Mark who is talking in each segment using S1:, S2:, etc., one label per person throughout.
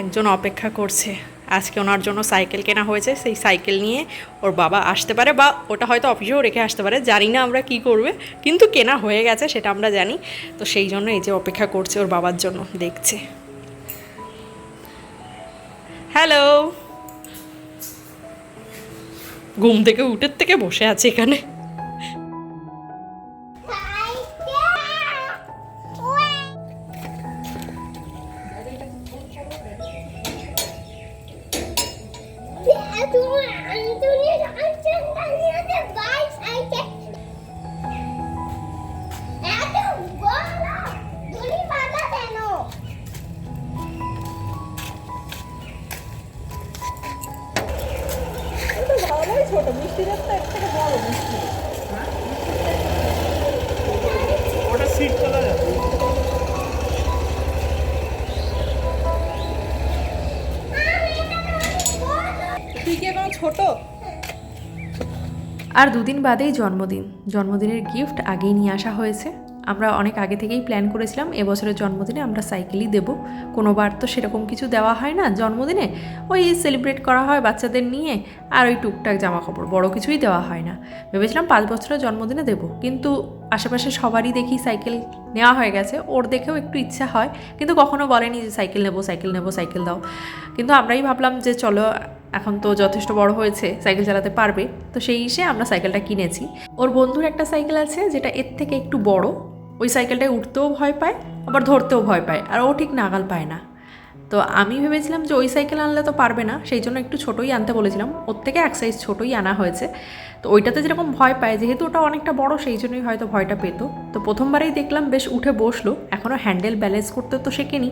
S1: একজন অপেক্ষা করছে। আজকে ওনার জন্য সাইকেল কেনা হয়েছে, সেই সাইকেল নিয়ে ওর বাবা আসতে পারে বা ওটা হয়তো অফিসেও রেখে আসতে পারে, জানি না আমরা কি করবে, কিন্তু কেনা হয়ে গেছে সেটা আমরা জানি। তো সেই জন্য এই যে অপেক্ষা করছে ওর বাবার জন্য, দেখছে। হ্যালো। ঘুম থেকে উঠের থেকে বসে আছে এখানে।
S2: আর দুদিন বাদেই জন্মদিন। জন্মদিনের গিফট আগেই নিয়ে আসা হয়েছে। আমরা অনেক আগে থেকেই প্ল্যান করেছিলাম, এবছরের জন্মদিনে আমরা সাইকেলই দেব। কোনোবার তো সেরকম কিছু দেওয়া হয় না জন্মদিনে। ওই সেলিব্রেট করা হয় বাচ্চাদের নিয়ে, আর ওই টুকটাক জামা কাপড় বড় কিছুই দেওয়া হয় না। ভেবেছিলাম পাঁচ বছরের জন্মদিনে দেব, কিন্তু আশেপাশে সবারই দেখি সাইকেল নেওয়া হয়ে গেছে। ওর দেখেও একটু ইচ্ছা হয়, কিন্তু কখনো বলেনি যে সাইকেল নেব সাইকেল নেব সাইকেল দাও। কিন্তু আমরাই ভাবলাম যে চলো এখন তো যথেষ্ট বড় হয়েছে, সাইকেল চালাতে পারবে। তো সেই হিসেবে আমরা সাইকেলটা কিনেছি। ওর বন্ধুর একটা সাইকেল আছে যেটা এর থেকে একটু বড়। ওই সাইকেলটায় উঠতেও ভয় পায়, আবার ধরতেও ভয় পায়, আর ও ঠিক নাগাল পায় না। তো আমি ভেবেছিলাম যে ওই সাইকেল আনলে তো পারবে না, সেই জন্য একটু ছোটোই আনতে বলেছিলাম। ওর থেকে এক সাইজ ছোটোই আনা হয়েছে। তো ওইটাতে যেরকম ভয় পায়, যেহেতু ওটা অনেকটা বড়, সেই জন্যই হয়তো ভয়টা পেত। তো প্রথমবারেই দেখলাম বেশ উঠে বসল এখনও হ্যান্ডেল ব্যালেন্স করতে তো শেখেনি।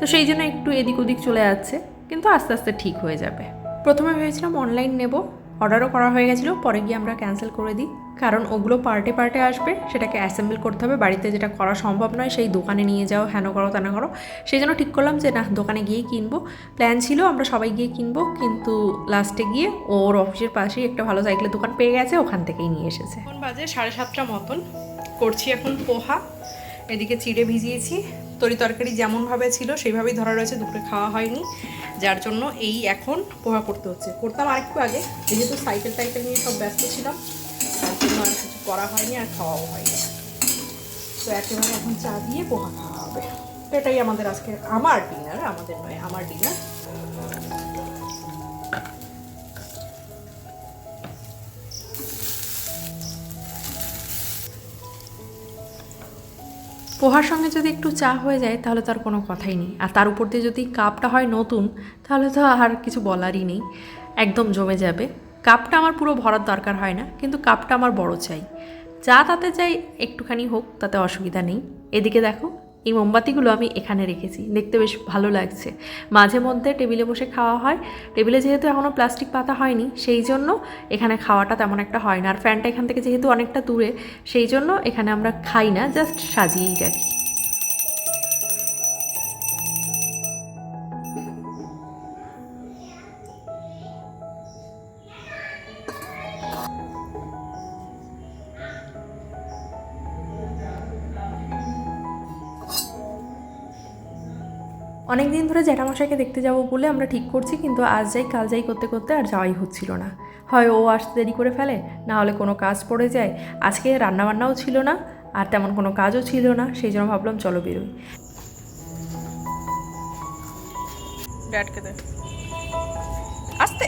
S2: তো সেই জন্য একটু এদিক ওদিক চলে যাচ্ছে, কিন্তু আস্তে আস্তে ঠিক হয়ে যাবে। প্রথমে ভেবেছিলাম অনলাইন নেব। অর্ডারও করা হয়ে গেছিল, পরে গিয়ে আমরা ক্যান্সেল করে দিই। কারণ ওগুলো পার্টে পার্টে আসবে, সেটাকে অ্যাসেম্বল করতে হবে। বাড়িতে যেটা করা সম্ভব নয়, সেই দোকানে নিয়ে যাও, হেন করো, তেন করো। সেই জন্য ঠিক করলাম যে, না, দোকানে গিয়েই কিনবো। প্ল্যান ছিল, আমরা সবাই গিয়ে কিনবো, কিন্তু লাস্টে গিয়ে ওর অফিসের পাশেই একটা ভালো সাইকেলের দোকান পেয়ে গেছে, ওখান থেকেই নিয়ে এসেছে।
S1: এখন বাজে সাড়ে সাতটা মতন। করছি এখন পোহা। এদিকে চিড়ে ভিজিয়েছি। তরি তরকারি যেমনভাবে ছিল, সেইভাবেই ধরা রয়েছে, দুপুরে খাওয়া হয়নি। যার জন্য এই এখন পোহা করতে হচ্ছে। করতাম আরেকটু আগে, যেহেতু সাইকেল টাইকেল নিয়ে সব ব্যস্ত ছিলাম, তার জন্য আর কিছু করা হয়নি আর খাওয়াও হয়নি। তো একেবারে এখন চা দিয়ে পোহা খাওয়া হবে। এটাই আমাদের আজকে আমার ডিনার আমাদের নয়, আমার ডিনার
S2: পোহার সঙ্গে যদি একটু চা হয়ে যায়, তাহলে তার কোনো কথাই নেই। আর তার উপর দিয়ে যদি কাপটা হয় নতুন, তাহলে তো আর কিছু বলারই নেই। একদম জমে যাবে। কাপটা আমার পুরো ভরার দরকার হয় না, কিন্তু কাপটা আমার বড় চাই। চা তাতে চাই একটুখানি হোক, তাতে অসুবিধা নেই। এদিকে দেখো এই মোমবাতিগুলো আমি এখানে রেখেছি। দেখতে বেশ ভালো লাগছে। মাঝে মধ্যে টেবিলে বসে খাওয়া হয়। টেবিলে যেহেতু এখনও প্লাস্টিক পাতা হয়নি, সেই জন্য এখানে খাওয়াটা তেমন একটা হয় না। আর ফ্যানটা এখান থেকে যেহেতু অনেকটা দূরে, সেই জন্য এখানে আমরা খাই না, জাস্ট সাজিয়েই রাখি। অনেক দিন ধরে জ্যাঠামশাইকে দেখতে যাব বলে আমরা ঠিক করছি কিন্তু আজ যাই কাল যাই করতে করতে আর যাওয়াই হচ্ছিল না। হয় ও আসতে দেরি করে ফেলে না হলে কোনো কাজ পড়ে যায়। আজকে রান্নাবান্নাও ছিল না আর তেমন কোনো কাজও ছিল না সেই জন্য ভাবলাম চলো বেরোই।
S1: দে। আসতে।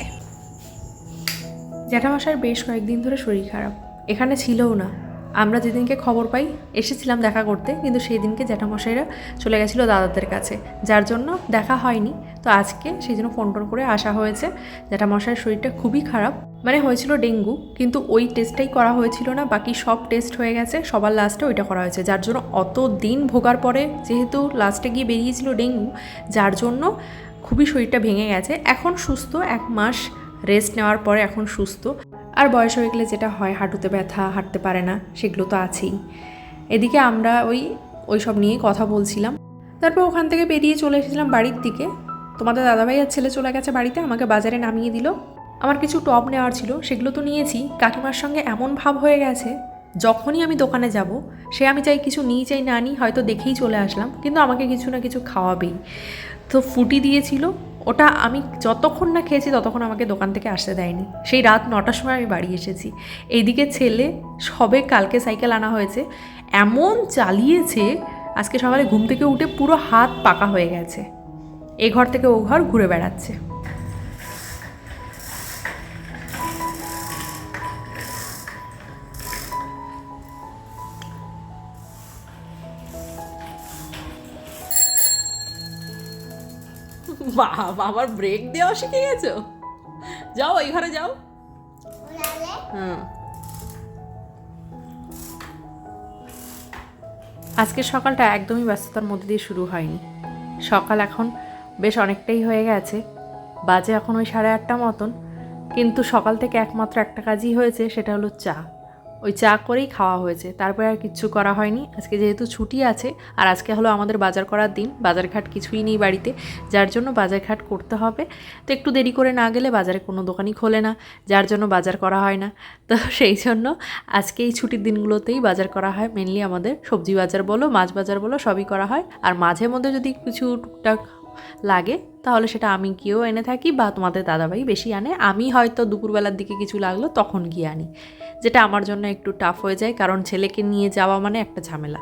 S2: জ্যাঠামশাইয়ের বেশ কয়েকদিন ধরে শরীর খারাপ। এখানে ছিলও না। আমরা যেদিনকে খবর পাই, এসেছিলাম দেখা করতে, কিন্তু সেই দিনকে জ্যাঠামশাইরা চলে গেছিল দাদাদের কাছে, যার জন্য দেখা হয়নি। তো আজকে সেই জন্য ফোন টোন করে আসা হয়েছে। জ্যাঠামশাইয়ের শরীরটা খুবই খারাপ। মানে হয়েছিল ডেঙ্গু, কিন্তু ওই টেস্টটাই করা হয়েছিল না, বাকি সব টেস্ট হয়ে গেছে, সবার লাস্টে ওইটা করা হয়েছে। যার জন্য অত দিন ভোগার পরে যেহেতু লাস্টে গিয়ে বেরিয়েছিল ডেঙ্গু, যার জন্য খুবই শরীরটা ভেঙে গেছে। এখন সুস্থ, এক মাস রেস্ট নেওয়ার পরে এখন সুস্থ। আর বয়স হয়ে গেলে যেটা হয়, হাঁটুতে ব্যথা, হাঁটতে পারে না, সেগুলো তো আছেই। এদিকে আমরা ওই ওই সব নিয়েই কথা বলছিলাম। তারপর ওখান থেকে বেরিয়ে চলে এসেছিলাম বাড়ির দিকে। তোমাদের দাদাভাই আর ছেলে চলে গেছে বাড়িতে, আমাকে বাজারে নামিয়ে দিল। আমার কিছু টপ নেওয়ার ছিল, সেগুলো তো নিয়েছি। কাকিমার সঙ্গে এমন ভাব হয়ে গেছে, যখনই আমি দোকানে যাব, সে আমি চাই কিছু নিই, চাই না নিই, হয়তো দেখেই চলে আসলাম। কিন্তু আমাকে কিছু না কিছু খাওয়াবেই। তো ফুটি দিয়েছিল ওটা আমি যতক্ষণ না খেয়েছি ততক্ষণ আমাকে দোকান থেকে আসতে দেয়নি। সেই রাত নটার সময় আমি বাড়ি এসেছি। এইদিকে ছেলে, সবে কালকে সাইকেল আনা হয়েছে। এমন চালিয়েছে, আজকে সকালে ঘুম থেকে উঠে পুরো হাত পাকা হয়ে গেছে। এ ঘর থেকে ও ঘর ঘুরে বেড়াচ্ছে। বাবা আবার ব্রেক দেওয়া শিখে গেছো? যাও ওই ঘরে যাও। হুম আজকের সকালটা একদমই ব্যস্ততার মধ্যে দিয়ে শুরু হয়নি। সকাল এখন বেশ অনেকটাই হয়ে গেছে। বাজে এখন ওই সাড়ে আটটা মতন। কিন্তু সকাল থেকে একমাত্র একটা কাজই হয়েছে সেটা হলো চা। ওই চা করেই খাওয়া হয়েছে। তারপরে আর কিচ্ছু করা হয়নি। আজকে যেহেতু ছুটি আছে, আর আজকে হলো আমাদের বাজার করার দিন। বাজারঘাট কিছুই নেই বাড়িতে, যার জন্য বাজারঘাট করতে হবে। তো একটু দেরি করে না গেলে বাজারে কোনো দোকানই খোলে না, যার জন্য বাজার করা হয় না। তো সেই জন্য আজকে এই ছুটির দিনগুলোতেই বাজার করা হয়। মেনলি আমাদের সবজি বাজার বলো, মাছ বাজার বলো, সবই করা হয়। আর মাঝে মধ্যে যদি কিছু টুকটাক লাগে তাহলে সেটা আমি গিয়েও এনে থাকি বা তোমাদের দাদাভাই বেশি আনে। আমি হয়তো দুপুরবেলার দিকে কিছু লাগল, তখন গিয়ে আনি। যেটা আমার জন্য একটু টাফ হয়ে যায়, কারণ ছেলেকে নিয়ে যাওয়া মানে একটা ঝামেলা।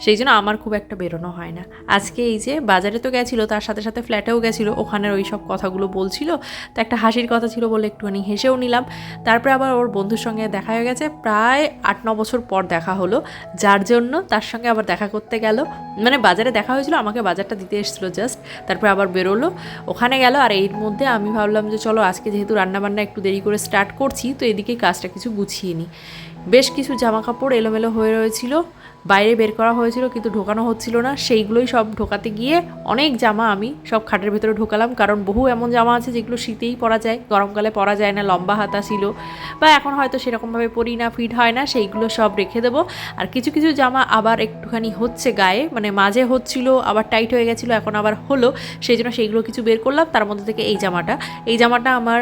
S2: সেই জন্য আমার খুব একটা বেরোনো হয় না। আজকে এই যে বাজারে তো গেছিল, তার সাথে সাথে ফ্ল্যাটেও গেছিল, ওখানের ওই সব কথাগুলো বলছিল। তো একটা হাসির কথা ছিল বলে একটুখানি হেসেও নিলাম। তারপরে আবার ওর বন্ধুর সঙ্গে দেখা হয়ে গেছে। প্রায় আট ন বছর পর দেখা হলো। যার জন্য তার সঙ্গে আবার দেখা করতে গেল। মানে বাজারে দেখা হয়েছিল, আমাকে বাজারটা দিতে এসেছিল জাস্ট তারপরে আবার বেরোলো। ওখানে গেল আর এর মধ্যে আমি ভাবলাম যে চলো আজকে যেহেতু রান্নাবান্না একটু দেরি করে স্টার্ট করছি, তো এদিকে কাজটা কিছু গুছিয়ে নিই বেশ কিছু জামা কাপড় এলোমেলো হয়ে রয়েছিল। বাইরে বের করা হয়েছিল, কিন্তু ঢোকানো হচ্ছিল না। সেইগুলোই সব ঢোকাতে গিয়ে অনেক জামা আমি সব খাটের ভেতরে ঢোকালাম, কারণ বহু এমন জামা আছে যেগুলো শীতেই পরা যায়, গরমকালে পরা যায় না, লম্বা হাতা ছিল বা এখন হয়তো সেরকমভাবে পরি না, ফিট হয় না, সেইগুলো সব রেখে দেবো। আর কিছু কিছু জামা আবার একটুখানি হচ্ছে গায়ে মানে মাঝে হচ্ছিল, আবার টাইট হয়ে গেছিল, এখন আবার হলো, সেই জন্য সেইগুলো কিছু বের করলাম। তার মধ্যে থেকে এই জামাটা এই জামাটা আমার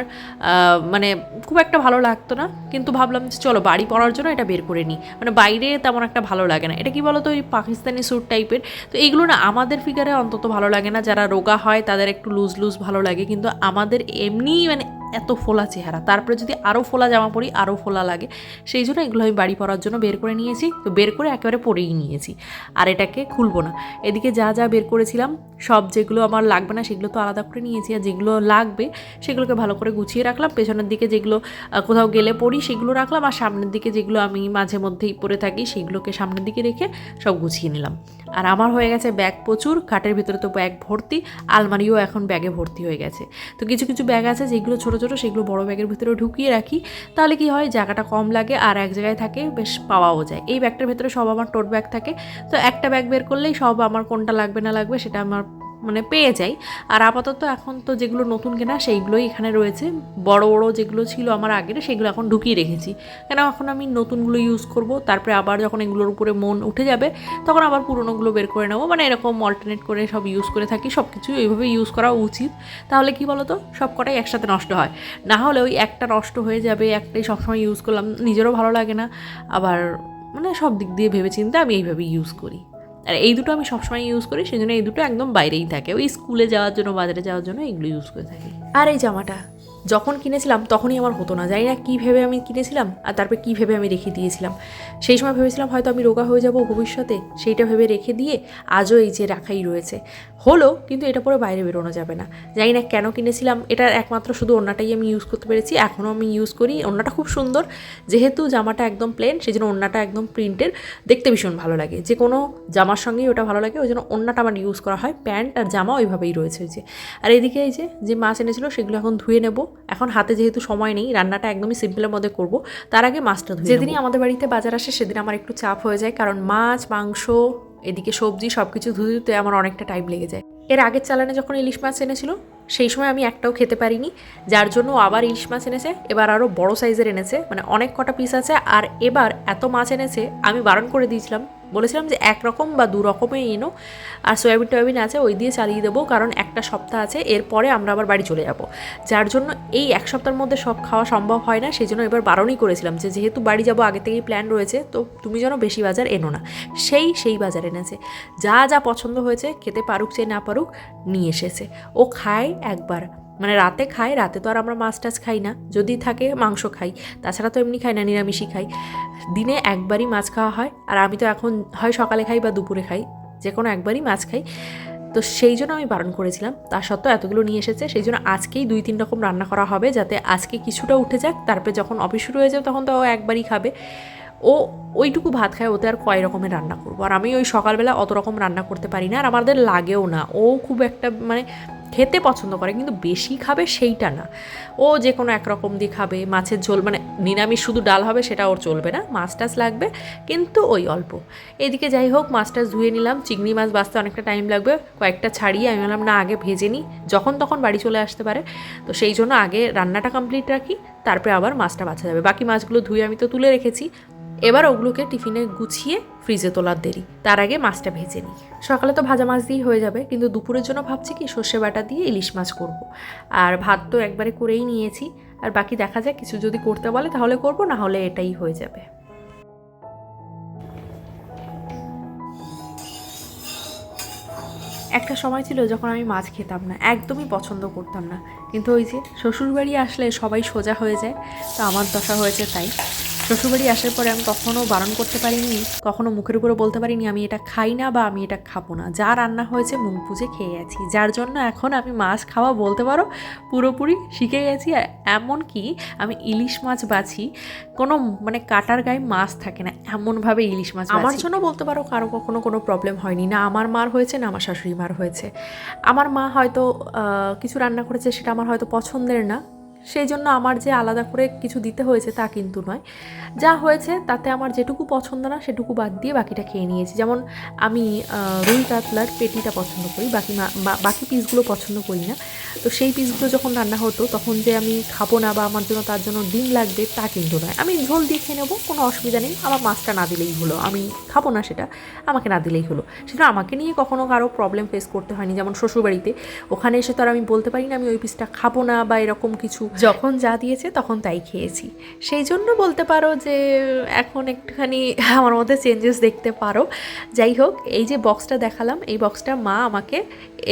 S2: মানে খুব একটা ভালো লাগতো না, কিন্তু ভাবলাম চলো বাড়ি পরার জন্য এটা বের করে নিই। মানে বাইরে তেমন একটা ভালো লাগে না। এটা কি বলতো ওই পাকিস্তানি স্যুট টাইপের তো এইগুলো না আমাদের ফিগারে অন্তত ভালো লাগে না। যারা রোগা হয় তাদের একটু লুজ লুজ ভালো লাগে। কিন্তু আমাদের এমনি মানে এত ফোলা চেহারা। তারপরে যদি আরও ফোলা জামা পরি আরও ফোলা লাগে। সেই জন্য এগুলো আমি বাড়ি পরার জন্য বের করে নিয়েছি। তো বের করে একেবারে পরেই নিয়েছি। আর এটাকে খুলবো না। এদিকে যা যা বের করেছিলাম, সব যেগুলো আমার লাগবে না, সেগুলো তো আলাদা করে নিয়েছি। আর যেগুলো লাগবে, সেগুলোকে ভালো করে গুছিয়ে রাখলাম। পেছনের দিকে যেগুলো কোথাও গেলে পড়ি সেগুলো রাখলাম। আর সামনের দিকে যেগুলো আমি মাঝে মধ্যেই পরে থাকি, সেগুলোকে সামনের দিকে রেখে সব গুছিয়ে নিলাম। আর আমার হয়ে গেছে ব্যাগ প্রচুর, খাটের ভিতরে তো ব্যাগ ভর্তি, আলমারিও এখন ব্যাগে ভর্তি হয়ে গেছে। তো কিছু কিছু ব্যাগ আছে, যেগুলো ছোটো ছোটো, সেগুলো বড় ব্যাগের ভিতরে ঢুকিয়ে রাখি। তাহলে কি হয়, জায়গাটা কম লাগে আর এক জায়গায় থাকে, বেশ পাওয়াও যায়। এই ব্যাগটার ভিতরে সব আমার টোট ব্যাগ থাকে। তো একটা ব্যাগ বের করলেই সব আমার কোনটা লাগবে না লাগবে সেটা আমার মানে পেয়ে যাই। আর আপাতত এখন তো যেগুলো নতুন কেনা সেইগুলোই এখানে রয়েছে। বড় বড় যেগুলো ছিল আমার আগের, সেগুলো এখন ঢুকিয়ে রেখেছি। কেন এখন আমি নতুনগুলো ইউজ করব, তারপরে আবার যখন এগুলোর উপরে মন উঠে যাবে, তখন আবার পুরোনোগুলো বের করে নেব। মানে এরকম অল্টারনেট করে সব ইউজ করে থাকি সব কিছু এইভাবে ইউজ করা উচিত। তাহলে কি বলো তো সব কটাই একসাথে নষ্ট হয়। না হলে ওই একটা নষ্ট হয়ে যাবে, একটাই সবসময় ইউজ করলাম, নিজেরও ভালো লাগে না। আবার মানে সব দিক দিয়ে ভেবে চিন্তে আমি এইভাবেই ইউজ করি। আর এই দুটো আমি সবসময় ইউজ করি সেই জন্য এই দুটো একদম বাইরেই থাকে। ওই স্কুলে যাওয়ার জন্য, বাজারে যাওয়ার জন্য এগুলো ইউজ করে থাকি। আর এই জামাটা? যখন কিনেছিলাম তখনই আমার হতো না। জানি না কী ভেবে আমি কিনেছিলাম আর তারপরে কী ভেবে আমি রেখে দিয়েছিলাম। সেই সময় ভেবেছিলাম হয়তো আমি রোগা হয়ে যাব ভবিষ্যতে, সেইটা ভেবে রেখে দিয়ে আজও এই যে রাখাই রয়েছে। হলো, কিন্তু এটা পরে বাইরে বেরোনো যাবে না। জানি না কেন কিনেছিলাম, এটা একমাত্র শুধু ওড়নাটাই আমি ইউজ করতে পেরেছি, এখনও আমি ইউজ করি। ওড়নাটা খুব সুন্দর, যেহেতু জামাটা একদম প্লেন সেই জন্য ওড়নাটা একদম প্রিন্টের দেখতে ভীষণ ভালো লাগে। যে কোনো জামার সঙ্গেই ওটা ভালো লাগে ওই জন্য ওড়নাটা আমার ইউজ করা হয়। প্যান্ট আর জামা ওইভাবেই রয়েছে যে। আর এদিকে এই যে যে মাছ এনেছিল সেগুলো এখন ধুয়ে নেব। এখন হাতে যেহেতু সময় নেই রান্নাটা একদমই সিম্পলের মধ্যে করব। তার আগে মাছটা ধুয়ে যেদিনই আমাদের বাড়িতে বাজার আসে সেদিন আমার একটু চাপ হয়ে যায় কারণ মাছ মাংস এদিকে সবজি সব কিছু ধুতে ধুতে আমার অনেকটা টাইম লেগে যায়। এর আগের চালানে যখন ইলিশ মাছ এনেছিল সেই সময় আমি একটাও খেতে পারিনি, যার জন্য আবার ইলিশ মাছ এনেছে, এবার আরও বড় সাইজের এনেছে মানে অনেক কটা পিস আছে, আর এবার এত মাছ এনেছে, আমি বারণ করে দিয়েছিলাম, বলেছিলাম যে একরকম বা দু রকমের এনো, আর সয়াবিন টয়াবিন আছে, ওই দিয়ে চালিয়ে দেবো, কারণ একটা সপ্তাহ আছে, এরপরে আমরা আবার বাড়ি চলে যাব। যার জন্য এই এক সপ্তাহের মধ্যে সব খাওয়া সম্ভব হয় না, সেই জন্য এবার বারণই করেছিলাম যে যেহেতু বাড়ি যাব, আগে থেকেই প্ল্যান রয়েছে, তো তুমি যেন বেশি বাজার এনো না। সেই সেই বাজার এনেছে। যা যা পছন্দ হয়েছে, খেতে পারুক চেয়ে না পারুক, নিয়ে এসেছে। ও খায় একবার। মানে রাতে খায় রাতে তো আর আমরা মাছ টাছ খাই না। যদি থাকে, মাংস খাই। তাছাড়া তো এমনি খাই না, নিরামিষই খাই। দিনে একবারই মাছ খাওয়া হয়। আর আমি তো এখন হয় সকালে খাই বা দুপুরে খাই। যে কোনো একবারই মাছ খাই। তো সেই জন্য আমি বারণ করেছিলাম। তা সত্ত্বেও এতগুলো নিয়ে এসেছে। সেই জন্য আজকেই দুই তিন রকম রান্না করা হবে যাতে আজকে কিছুটা উঠে যাক। তারপরে যখন অফিস শুরু হয়ে যাবে তখন তো ও একবারই খাবে। ও ওইটুকু ভাত খায়, ওতে আর কয় রকমের রান্না করব। আর আমি ওই সকালবেলা অত রকম রান্না করতে পারি না। আর আমাদের লাগেও না। ও খুব একটা মানে খেতে পছন্দ করে, কিন্তু বেশি খাবে সেইটা না। ও যে কোনো একরকম দিয়ে খাবে, মাছের ঝোল মানে নিরামিষ শুধু ডাল হবে সেটা ওর চলবে না, মাছ টাছ লাগবে, কিন্তু ওই অল্প। এদিকে যাই হোক, মাছ টাছ ধুয়ে নিলাম, চিংড়ি মাছ বাঁচতে অনেকটা টাইম লাগবে, কয়েকটা ছাড়িয়ে আমি বললাম, না, আগে ভেজে নিই। যখন তখন বাড়ি চলে আসতে পারে। তো সেই জন্য আগে রান্নাটা কমপ্লিট রাখি, তারপরে আবার মাছটা বাছা যাবে। বাকি মাছগুলো ধুয়ে আমি তো তুলে রেখেছি এবার ওগুলোকে টিফিনে গুছিয়ে ফ্রিজে তোলার দেরি। তার আগে মাছটা ভেজে নিই। সকালে তো ভাজা মাছ দিয়েই হয়ে যাবে, কিন্তু দুপুরের জন্য ভাবছি কি সর্ষে বাটা দিয়ে ইলিশ মাছ করব। আর ভাত তো একবারে করেই নিয়েছি, আর বাকি দেখা যাক কিছু যদি করতে বলে তাহলে করব, না হলে এটাই হয়ে যাবে। একটা সময় ছিল যখন আমি মাছ খেতাম না, একদমই পছন্দ করতাম না। কিন্তু ওই যে শ্বশুরবাড়ি আসলে সবাই সোজা হয়ে যায়, তো আমার দশা হয়েছে তাই। শ্বশুরবাড়ি আসার পরে আমি কখনও বারণ করতে পারিনি, কখনো মুখের উপরে বলতে পারিনি, আমি এটা খাই না বা আমি এটা খাব না। যা রান্না হয়েছে মুখ বুঝে খেয়ে গেছি। যার জন্য এখন আমি মাছ খাওয়া বলতে পারো, পুরোপুরি শিখে গেছি। আর এমনকি আমি ইলিশ মাছ বাছি, কোনো মানে কাটার গায়ে মাছ থাকে না, এমনভাবে ইলিশ মাছ আমার জন্য বলতে পারো কারও কখনো কোনো প্রবলেম হয়নি। না আমার মার হয়েছে, না আমার শাশুড়ি মার হয়েছে। আমার মা হয়তো কিছু রান্না করেছে, সেটা আমার হয়তো পছন্দের না। সেই জন্য আমার যে আলাদা করে কিছু দিতে হয়েছে তা কিন্তু নয়। যা হয়েছে তাতে আমার যেটুকু পছন্দ না সেটুকু বাদ দিয়ে বাকিটা খেয়ে নিয়েছি। যেমন আমি রুই কাতলার পেটিটা পছন্দ করি, বাকি বাকি পিসগুলো পছন্দ করি না। তো সেই পিসগুলো যখন রান্না হতো তখন যে আমি খাব না বা আমার জন্য তার জন্য ডিম লাগবে তা কিন্তু নয়। আমি ঝোল দিয়ে খেয়ে নেব, কোনো অসুবিধা নেই। আমার মাছটা না দিলেই হলো। আমি খাব না সেটা, আমাকে না দিলেই হলো। সেটা আমাকে নিয়ে কখনো কারও প্রবলেম ফেস করতে হয়নি। যেমন শ্বশুরবাড়িতে, ওখানে এসে তো আর আমি বলতে পারি না আমি ওই পিসটা খাব না বা এরকম কিছু যখন যা দিয়েছে তখন তাই খেয়েছি। সেই জন্য বলতে পারো যে, এখন একটুখানি আমার মধ্যে চেঞ্জেস দেখতে পারো। যাই হোক, এই যে বক্সটা দেখালাম, এই বক্সটা মা আমাকে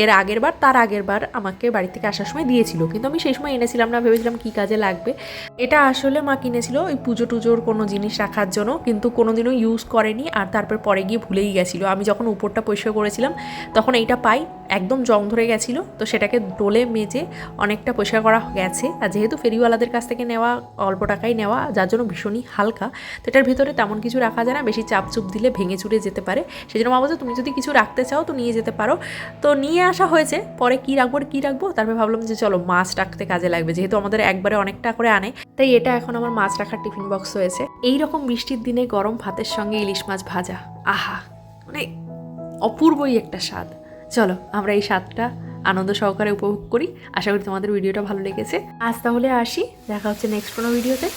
S2: এর আগের বার, তার আগের বার আমাকে বাড়ি থেকে আসার সময় দিয়েছিল। কিন্তু আমি সেই সময় এনেছিলাম না, ভেবেছিলাম কী কাজে লাগবে। এটা আসলে মা কিনেছিল ওই পুজো টুজোর কোনো জিনিস রাখার জন্য, কিন্তু কোনোদিনও ইউজ করেনি। আর তারপর পরে গিয়ে ভুলেই গেছিল। আমি যখন উপরটা পরিষ্কার করেছিলাম, তখন এইটা পাই। একদম জং ধরে গেছিল, তো সেটাকে ডোলে মেজে অনেকটা পরিষ্কার করা গেছে। আর যেহেতু ফেরিওয়ালাদের কাছ থেকে নেওয়া, অল্প টাকায় নেওয়া, যার জন্য ভীষণই হালকা, তো এটার ভিতরে তেমন কিছু রাখা যায় না, বেশি চাপ চুপ দিলে ভেঙে চুরে যেতে পারে। সেই জন্য মা তুমি যদি কিছু রাখতে চাও তো নিয়ে যেতে পারো। তো নিয়ে আসা হয়েছে, পরে কী রাখব আর কী রাখব, তারপরে ভাবলাম যে চলো মাছ রাখতে কাজে লাগবে, যেহেতু আমাদের একবারে অনেকটা করে আনে। তাই এটা এখন আমার মাছ রাখার টিফিন বক্স হয়েছে। এই রকম বৃষ্টির দিনে গরম ভাতের সঙ্গে ইলিশ মাছ ভাজা, আহা! মানে অপূর্বই একটা স্বাদ। চলো, আমরা এই স্বাদটা আনন্দ সহকারে উপভোগ করি। আশা করি তোমাদের ভিডিওটা ভালো লেগেছে। আজ তাহলে আসি, দেখা হচ্ছে নেক্সট কোনো ভিডিওতে